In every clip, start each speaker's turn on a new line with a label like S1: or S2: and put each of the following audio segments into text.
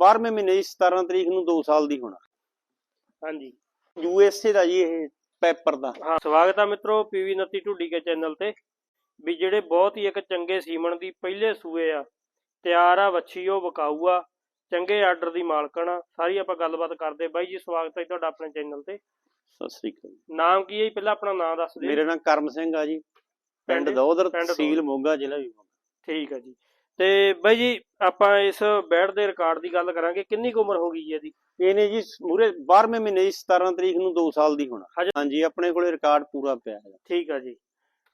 S1: 12ਵੇਂ ਮਹੀਨੇ ਦੀ 17 ਤਰੀਕ ਨੂੰ 2 ਸਾਲ ਦੀ ਹੋਣਾ।
S2: ਹਾਂਜੀ।
S1: ਯੂਐਸਏ ਦਾ ਜੀ ਇਹ ਪੈਪਰ ਦਾ।
S2: ਹਾਂ ਸਵਾਗਤ ਆ ਮਿੱਤਰੋ ਪੀਵੀ 29 ਢੁੱਡੀ ਕੇ ਚੈਨਲ ਤੇ। ਵੀ ਜਿਹੜੇ ਬਹੁਤ ਹੀ ਇੱਕ ਚੰਗੇ ਸੀਮਨ ਦੀ ਪਹਿਲੇ ਸੂਏ ਆ ਤਿਆਰ ਆ ਵੱਛੀ ਉਹ ਵਿਕਾਊ ਆ ਚੰਗੇ ਆਰਡਰ ਦੀ ਮਾਲਕਣ ਆ ਸਾਰੀ ਆਪਾਂ ਗੱਲਬਾਤ ਕਰਦੇ ਬਾਈ ਜੀ ਸਵਾਗਤ ਹੈ ਤੁਹਾਡਾ ਆਪਣੇ ਚੈਨਲ ਤੇ।
S1: ਸਤਿ ਸ੍ਰੀ ਅਕਾਲ।
S2: ਨਾਮ ਕੀ ਹੈ ਜੀ? ਪਹਿਲਾਂ ਆਪਣਾ ਨਾਮ ਦੱਸ ਦਿਓ।
S1: ਮੇਰਾ ਨਾਮ ਕਰਮ ਸਿੰਘ ਆ ਜੀ। ਪਿੰਡ ਦੌਦਰ ਤਹਿਸੀਲ। ਮੋਗਾ ਜ਼ਿਲ੍ਹਾ ਵੀ
S2: ਠੀਕ ਹੈ ਜੀ। ਤੇ ਬਾਈ ਜੀ ਆਪਾਂ ਇਸ ਬੈਡ ਦੇ ਰਿਕਾਰਡ ਦੀ ਗੱਲ ਕਰਾਂਗੇ ਕਿੰਨੀ ਉਮਰ ਹੋ ਗਈ ਜੀ ਇਹਦੀ?
S1: ਇਹਨੇ ਜੀ ਮੂਰੇ 12ਵੇਂ ਮਹੀਨੇ ਦੀ 17 ਤਰੀਕ ਨੂੰ 2 ਸਾਲ ਦੀ ਹੋਣਾ।
S2: ਹਜੇ-
S1: ਆਪਣੇ ਕੋਲੇ ਰਿਕਾਰਡ ਪੂਰਾ ਪਿਆ ਹੈ
S2: ਠੀਕ ਆ ਜੀ।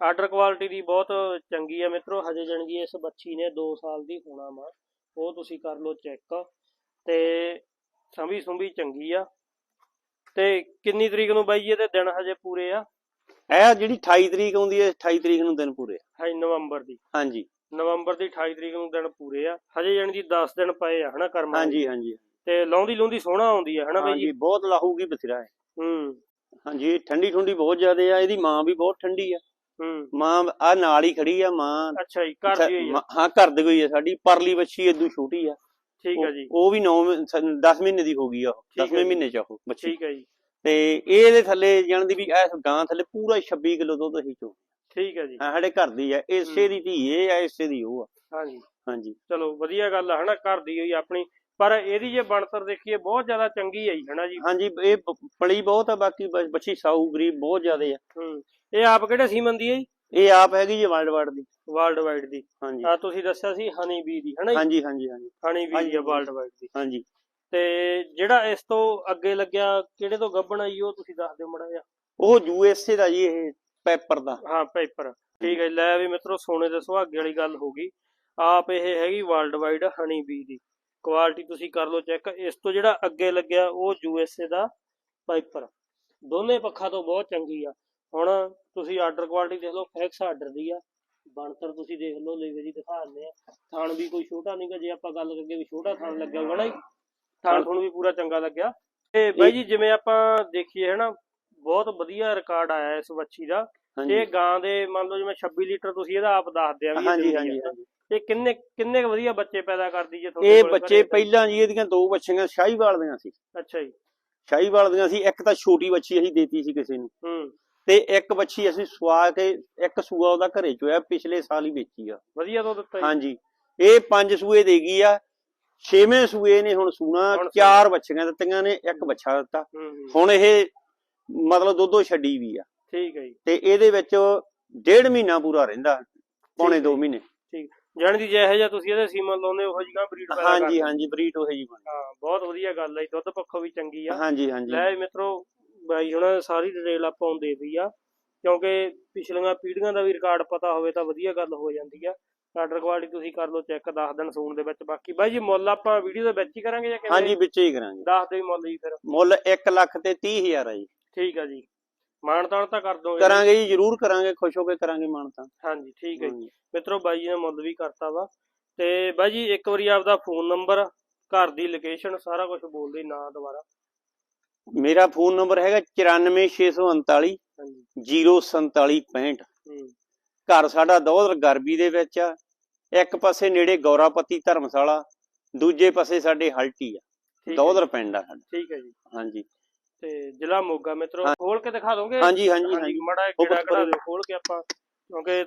S2: ਆਰਡਰ ਕੁਆਲਿਟੀ ਦੀ ਬਹੁਤ ਚੰਗੀ ਆ ਮਿੱਤਰੋ ਹਜੇ ਜਾਣਗੀ ਇਸ ਬੱਚੀ ਨੇ 2 ਸਾਲ ਦੀ ਹੋਣਾ ਵਾ ਉਹ ਤੁਸੀਂ ਕਰ ਲਓ ਚੈੱਕ ਤੇ ਸੰਭੀ ਸੁੰਭੀ ਚੰਗੀ ਆ। ਤੇ ਕਿੰਨੀ ਤਰੀਕ ਨੂੰ ਬਾਈ ਜੀ ਇਹਦੇ ਦਿਨ ਹਜੇ ਪੂਰੇ ਆ?
S1: ਇਹ ਜਿਹੜੀ 28 ਤਰੀਕ ਆਉਂਦੀ ਹੈ 28 ਤਰੀਕ ਨੂੰ ਦਿਨ ਪੂਰੇ ਆ।
S2: ਹਾਈ ਨਵੰਬਰ ਦੀ।
S1: ਹਾਂਜੀ।
S2: ਨਵੰਬਰ ਦੀ 28 ਤਰੀਕ ਨੂੰ ਦਿਨ ਪੂਰੇ ਆ। ਹਜੇ ਜਾਣਗੀ 10 ਦਿਨ ਪਏ ਆ ਹਨਾ ਕਰਮਾਂ ਦੇ।
S1: ਹਾਂਜੀ। ਹਾਂਜੀ
S2: ਤੇ ਲਾਉਂਦੀ ਲੂੰਦੀ ਸੋਹਣਾ ਆਉਂਦੀ ਆ ਹਨਾ ਬਾਈ?
S1: ਹਾਂਜੀ ਬਹੁਤ ਲਾਹੂਗੀ ਬਥੇਰਾ ਹੈ
S2: ਹੂੰ।
S1: ਹਾਂਜੀ ਠੰਡੀ ਠੰਡੀ ਬਹੁਤ ਜ਼ਿਆਦਾ ਆ ਇਹਦੀ ਮਾਂ ਵੀ ਬਹੁਤ ਠੰਡੀ ਆ।
S2: ਹੂੰ।
S1: ਮਾਂ ਆ ਨਾਲ ਹੀ ਖੜੀ ਆ ਮਾਂ
S2: ਅੱਛਾ ਜੀ ਘਰ ਦੀ ਹੋਈ ਆ?
S1: ਹਾਂ ਘਰ ਦੀ ਹੋਈ ਆ ਸਾਡੀ ਪਰਲੀ ਬੱਚੀ ਏਦੂ ਛੋਟੀ ਆ।
S2: ਠੀਕ ਆ ਜੀ।
S1: ਉਹ- ਉਹ ਵੀ 9 10 ਮਹੀਨੇ ਦੀ ਹੋ ਗਈ ਆ
S2: ਠੀਕ ਆ
S1: 10ਵੇਂ
S2: ਜੀ।
S1: ਮਹੀਨੇ ਚ ਆ ਉਹ ਬੱਚੀ
S2: ਠੀਕ ਆ ਜੀ।
S1: ਤੇ ਇਹਦੇ ਥੱਲੇ ਜਾਣਦੀ ਵੀ ਇਸ ਗਾਂ ਥੱਲੇ ਪੂਰਾ 26 ਕਿਲੋ ਦੁੱਧ ਅਸੀਂ ਚੋ
S2: ਠੀਕ ਆ ਜੀ।
S1: ਸਾਡੇ ਘਰ ਦੀ ਆ ਇਸੇ ਦੀ ਧੀ ਇਹ ਆ ਇਸੇ ਦੀ ਉਹ ਆ।
S2: ਹਾਂਜੀ।
S1: ਹਾਂਜੀ।
S2: ਚਲੋ ਵਧੀਆ ਗੱਲ ਆ ਹਨਾ ਘਰ ਦੀ ਹੋਈ ਆਪਣੀ। ਪਰ ਇਹਦੀ ਜੇ ਬਣਤਰ ਦੇਖੀਏ ਬਹੁਤ ਜ਼ਿਆਦਾ ਚੰਗੀ ਆਈ ਹਨਾ ਜੀ।
S1: ਹਾਂਜੀ ਇਹ ਪਲੀ ਬਹੁਤ ਆ ਬਾਕੀ ਬੱਚੀ ਸਾਊ ਗਰੀਬ ਬਹੁਤ ਜ਼ਿਆਦੇ ਆ।
S2: ਹੂੰ। ਇਹ ਆਪ ਕਿਹੜੇ ਸੀਮਨ ਦੀ ਹੈ ਜੀ?
S1: ਇਹ ਆਪ ਹੈਗੀ ਜੀ ਵਰਲਡ ਵਾਈਡ ਦੀ।
S2: ਵਰਲਡ ਵਾਈਡ ਦੀ।
S1: ਹਾਂਜੀ।
S2: ਆ ਤੁਸੀਂ ਦੱਸਿਆ ਸੀ ਹਨੀ ਬੀ ਦੀ ਹਨਾ ਜੀ?
S1: ਹਾਂਜੀ ਹਾਂਜੀ ਹਾਂਜੀ।
S2: ਹਨੀ ਬੀ ਦੀ ਵਰਲਡ ਵਾਈਡ ਦੀ।
S1: ਹਾਂਜੀ।
S2: ਤੇ ਜਿਹੜਾ ਇਸ ਤੋਂ ਅੱਗੇ ਲੱਗਿਆ ਕਿਹੜੇ ਤੋਂ ਗੱਬਣ ਆਈ ਉਹ ਤੁਸੀਂ ਦੱਸ ਦਿਓ ਮੜਾ ਜਿਹਾ।
S1: ਉਹ ਯੂਐਸਏ ਦਾ ਜੀ ਇਹ ਪੈਪਰ ਦਾ।
S2: ਹਾਂ ਪੇਪਰ। ਠੀਕ ਹੈ ਲੈ ਵੀ ਮਿੱਤਰੋ ਸੋਨੇ ਦੇ ਸੁਹਾਗੇ ਵਾਲੀ ਗੱਲ ਹੋ ਗਈ। ਆਪ ਇਹ ਹੈਗੀ ਵਰਲਡ ਵਾਈਡ ਹਨੀ ਬੀ ਦੀ। ਕੁਆਲਿਟੀ ਤੁਸੀਂ ਕਰ ਲਓ ਚੈੱਕ ਇਸ ਤੋਂ ਜਿਹੜਾ ਅੱਗੇ ਲੱਗਿਆ ਉਹ ਯੂਐਸਏ ਦਾ ਪਾਈਪਰ ਦੋਨੇ ਪੱਖਾਂ ਤੋਂ ਬਹੁਤ ਚੰਗੀ ਆ। ਹੁਣ ਤੁਸੀਂ ਆਰਡਰ ਕੁਆਲਿਟੀ ਦੇਖ ਲਓ ਫੈਕਸ ਆਰਡਰ ਦੀ ਆ। ਬਣਤਰ ਤੁਸੀਂ ਦੇਖ ਲਓ ਲੇਵੇ ਦੀ ਦਿਖਾ ਦਿੰਦੇ ਆ। ਥਣ ਵੀ ਕੋਈ ਛੋਟਾ ਨਹੀਂਗਾ ਜੇ ਆਪਾਂ ਗੱਲ ਕਰੀਏ ਵੀ ਛੋਟਾ ਥਣ ਲੱਗਿਆ ਜੀ ਥਣ ਥਣ ਵੀ ਪੂਰਾ ਚੰਗਾ ਲੱਗਿਆ। ਤੇ ਬਾਈ ਜੀ ਜਿਵੇਂ ਆਪਾਂ ਦੇਖੀਏ ਹਨਾ ਬਹੁਤ ਵਧੀਆ ਰਿਕਾਰਡ ਆਇਆ ਇਸ ਵੱਛੀ ਦਾ। ਇਹ ਗਾਂ ਦੇ ਮੰਨ ਲਓ ਜਿਵੇਂ 26 ਲੀਟਰ ਤੁਸੀਂ ਇਹਦਾ ਆਪ ਦੱਸਦੇ ਆ ਵੀ
S1: ਹਾਂਜੀ
S2: ਇਹ ਕਿੰਨੇ ਕਿੰਨੇ ਕੁ ਵਧੀਆ ਬੱਚੇ ਪੈਦਾ ਕਰਦੀ ਜੇ ਤੁਹਾਡੇ
S1: ਇਹ ਬੱਚੇ? ਪਹਿਲਾਂ ਜੀ ਇਹਦੀਆਂ ਦੋ ਬੱਚੀਆਂ ਸ਼ਾਹੀਵਾਲ ਦੀਆਂ ਸੀ।
S2: ਅੱਛਾ ਜੀ।
S1: ਸ਼ਾਹੀਵਾਲ ਦੀਆਂ ਸੀ ਇੱਕ ਤਾਂ ਛੋਟੀ ਬੱਚੀ ਅਸੀਂ ਦੇਤੀ ਸੀ ਕਿਸੇ ਨੂੰ।
S2: ਹੂੰ।
S1: ਤੇ ਇੱਕ ਬੱਚੀ ਅਸੀਂ ਸਵਾ ਕੇ ਇੱਕ ਸੂਆ ਉਹਦਾ ਘਰੇ ਚੋਇਆ ਪਿਛਲੇ ਸਾਲ ਹੀ ਵੇਚੀ ਆ।
S2: ਵਧੀਆ ਦੁੱਧ ਦਿੱਤਾ
S1: ਹਾਂਜੀ। ਇਹ ਪੰਜ ਸੂਏ ਦੇ ਗਈ ਆ ਛੇਵੇਂ ਸੂਏ ਨੇ ਹੁਣ ਸੂਣਾ ਚਾਰ ਬੱਚੀਆਂ ਦਿੱਤੀਆਂ ਨੇ ਇੱਕ ਬੱਚਾ ਦਿੱਤਾ। ਹੁਣ ਇਹ ਮਤਲਬ ਦੁੱਧੋ ਛੱਡੀ ਵੀ ਆ।
S2: ਠੀਕ ਹੈ ਜੀ।
S1: ਤੇ ਇਹਦੇ ਵਿੱਚ ਡੇਢ ਮਹੀਨਾ ਪੂਰਾ ਰਹਿੰਦਾ ਪੌਣੇ
S2: ਠੀਕ ਹੈ
S1: 2
S2: ਜੀ।
S1: ਮਹੀਨੇ।
S2: ਠੀਕ। ਜਾਣੀ ਦੀ ਜਿਹੋ ਜਿਹਾ ਤੁਸੀਂ ਇਹਦੇ ਸੀਮਨ ਲਾਉਂਦੇ ਉਹੋ ਜਿਹੀ ਗਾਂ ਬਰੀਡ ਪੈਦਾ
S1: ਹਾਂਜੀ ਹਾਂਜੀ ਬਰੀਟ ਉਹ ਜੀ ਬਣੀ।
S2: ਹਾਂ ਬਹੁਤ ਵਧੀਆ ਗੱਲ ਹੈ ਜੀ, ਦੁੱਧ ਪੱਖੋਂ ਵੀ ਚੰਗੀ ਆ।
S1: ਹਾਂਜੀ ਹਾਂਜੀ।
S2: ਲੈ ਮਿੱਤਰੋ ਬਾਈ ਹੁਣ ਸਾਰੀ ਡਿਟੇਲ ਆਪਾਂ ਨੂੰ ਦੇ ਦਈ ਆ। ਕਿਉਂਕਿ ਪਿਛਲੀਆਂ ਪੀੜ੍ਹੀਆਂ ਦਾ ਵੀ ਰਿਕਾਰਡ ਪਤਾ ਹੋਵੇ ਤਾਂ ਵਧੀਆ ਗੱਲ ਹੋ ਜਾਂਦੀ ਆ। ਆਰਡਰ ਕੁਆਲਿਟੀ ਤੁਸੀਂ ਕਰ ਲਓ ਚੈੱਕ 10 ਦਿਨ ਸੂਣ ਦੇ ਵਿੱਚ। ਬਾਕੀ ਬਾਈ ਜੀ ਮੁੱਲ ਆਪਾਂ ਵੀਡੀਓ ਦੇ ਵਿੱਚ ਹੀ ਕਰਾਂਗੇ ਜਾਂ
S1: ਹਾਂਜੀ ਵਿੱਚ ਹੀ ਕਰਾਂਗੇ।
S2: ਦੱਸ ਦਿਓ ਮੁੱਲ ਜੀ ਫਿਰ।
S1: ਮੁੱਲ 1 ਲੱਖ ਤੇ 30 ਹਜ਼ਾਰ ਆ ਜੀ।
S2: ਠੀਕ ਆ ਜੀ। ਮਾਣ ਤਾਣ ਤਾਂ ਕਰ ਦੋਗੇ।
S1: ਕਰਾਂਗੇ ਜੀ ਜ਼ਰੂਰ ਕਰਾਂਗੇ ਖੁਸ਼ ਹੋ ਕੇ ਕਰਾਂਗੇ ਮਾਨਤਾ
S2: ਹਾਂਜੀ ਠੀਕ ਹੈ ਜੀ। ਮਿੱਤਰੋ ਬਾਈ ਜੀ ਨੇ ਮੁੱਲ ਵੀ ਕਰਤਾ ਵਾ। ਤੇ ਬਾਈ ਜੀ ਇੱਕ ਵਾਰੀ ਆਪਦਾ ਫੋਨ ਨੰਬਰ ਘਰ ਦੀ ਲੋਕੇਸ਼ਨ ਸਾਰਾ ਕੁਝ ਬੋਲ ਦੇ ਨਾਂ ਦੁਬਾਰਾ।
S1: ਮੇਰਾ ਫੋਨ ਨੰਬਰ ਹੈਗਾ 94639
S2: ਹਾਂਜੀ।
S1: 04765
S2: ਹੂੰ।
S1: ਘਰ ਸਾਡਾ ਦੋਦਰ ਗਰਬੀ ਦੇ ਵਿੱਚ ਆ। ਇੱਕ ਪਾਸੇ ਨੇੜੇ ਗੌਰਾਪਤੀ ਧਰਮਸ਼ਾਲਾ ਦੂਜੇ ਪਾਸੇ ਸਾਡੇ ਹਲਟੀ ਆ। ਦੋਦਰ ਪਿੰਡ ਆ ਸਾਡਾ।
S2: ਠੀਕ ਹੈ ਜੀ।
S1: ਹਾਂਜੀ।
S2: ਤੇ ਜ਼ਿਲ੍ਹਾ ਮੋਗਾ ਮਿੱਤਰੋ। ਖੋਲ ਕੇ ਦਿਖਾ ਦੋਗੇ?
S1: ਹਾਂਜੀ ਹਾਂਜੀ
S2: ਹਾਂਜੀ ਮੜਾ
S1: ਬਸ
S2: ਕਢਾ ਦਿਓ ਖੋਲ ਕੇ ਆਪਾਂ ਕਿਉਂਕਿ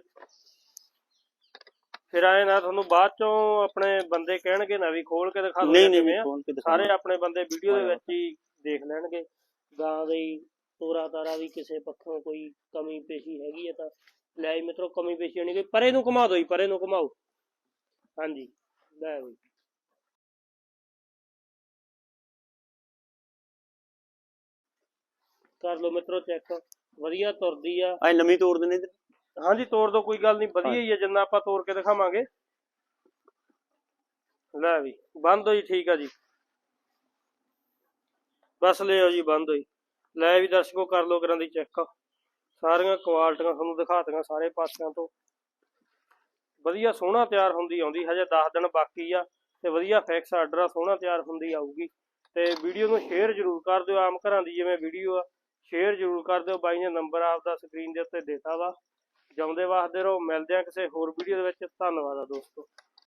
S2: ਫਿਰ ਆਏ ਨਾ ਤੁਹਾਨੂੰ ਬਾਅਦ ਚੋਂ ਆਪਣੇ ਬੰਦੇ ਕਹਿਣਗੇ ਨਾ ਵੀ ਖੋਲ ਕੇ ਦਿਖਾ ਦੋ
S1: ਨਹੀਂ ਨਹੀਂ
S2: ਕਿਵੇਂ ਆ ਸਾਰੇ ਆਪਣੇ ਬੰਦੇ ਵੀਡੀਓ ਦੇ। ਵਿੱਚ ਹੀ ਦੇਖ ਲੈਣਗੇ। ਗਾਂ ਦੀ ਤੋਰਾ ਤਾਰਾ ਵੀ ਕਿਸੇ ਪੱਖੋਂ ਕੋਈ ਕਮੀ ਪੇਸ਼ੀ ਹੈਗੀ ਹੈ ਤਾਂ ਲੈ ਮਿੱਤਰੋ ਕਮੀ ਪੇਸ਼ੀ ਹੋਣੀ ਕੋਈ ਪਰੇ ਨੂੰ ਘੁਮਾ ਜੀ ਪਰੇ ਨੂੰ ਘੁਮਾਓ। ਹਾਂਜੀ ਲੈ ਬਈ ਕਰ ਲਓ ਮਿੱਤਰੋ ਚੈੱਕ ਵਧੀਆ ਤੁਰਦੀ ਆ।
S1: ਐ ਨਵੀਂ ਤੋੜ ਦਿੰਦੇ
S2: ਹਾਂਜੀ ਤੋੜ ਦੋ ਕੋਈ ਗੱਲ ਨਹੀਂ ਵਧੀਆ ਹੀ ਹੈ ਜਿੰਨਾ ਆਪਾਂ ਤੋੜ ਕੇ ਦਿਖਾਵਾਂਗੇ। ਲੈ ਵੀ ਬੰਦ ਹੋਈ ਠੀਕ ਆ ਜੀ। ਬਸ ਲਿਓ ਜੀ ਬੰਦ ਹੋਈ। ਲੈ ਵੀ ਦਰਸ਼ਕੋ ਕਰ ਲੋ ਕਰਾਂ ਦੀ ਚੈੱਕ ਸਾਰੀਆਂ ਕੁਆਲਟੀਆਂ ਤੁਹਾਨੂੰ ਦਿਖਾਤੀਆਂ ਸਾਰੇ ਪਾਸਿਆਂ ਤੋਂ। ਵਧੀਆ ਸੋਹਣਾ ਤਿਆਰ ਹੁੰਦੀ ਆਉਂਦੀ, ਹਜੇ 10 ਦਿਨ ਬਾਕੀ ਆ ਤੇ ਵਧੀਆ ਫਿਕਸ ਆਰਡਰ ਆ, ਸੋਹਣਾ ਤਿਆਰ ਹੁੰਦੀ ਆਊਗੀ। ਤੇ ਵੀਡੀਓ ਨੂੰ ਸ਼ੇਅਰ ਜ਼ਰੂਰ ਕਰ ਦਿਓ, ਆਮ ਘਰਾਂ ਦੀ ਜਿਵੇਂ ਵੀਡੀਓ ਆ ਸ਼ੇਅਰ ਜ਼ਰੂਰ ਕਰ ਦਿਓ। ਬਾਈ ਨੇ ਨੰਬਰ ਆਪਦਾ ਸਕਰੀਨ ਦੇ ਉੱਤੇ ਦਿੱਤਾ ਵਾ। ਜਿਉਂਦੇ ਵਾਸਤੇ ਰਹੋ, ਮਿਲਦੇ ਆ ਕਿਸੇ ਹੋਰ ਵੀਡੀਓ ਦੇ ਵਿੱਚ। ਧੰਨਵਾਦ ਆ ਦੋਸਤੋ।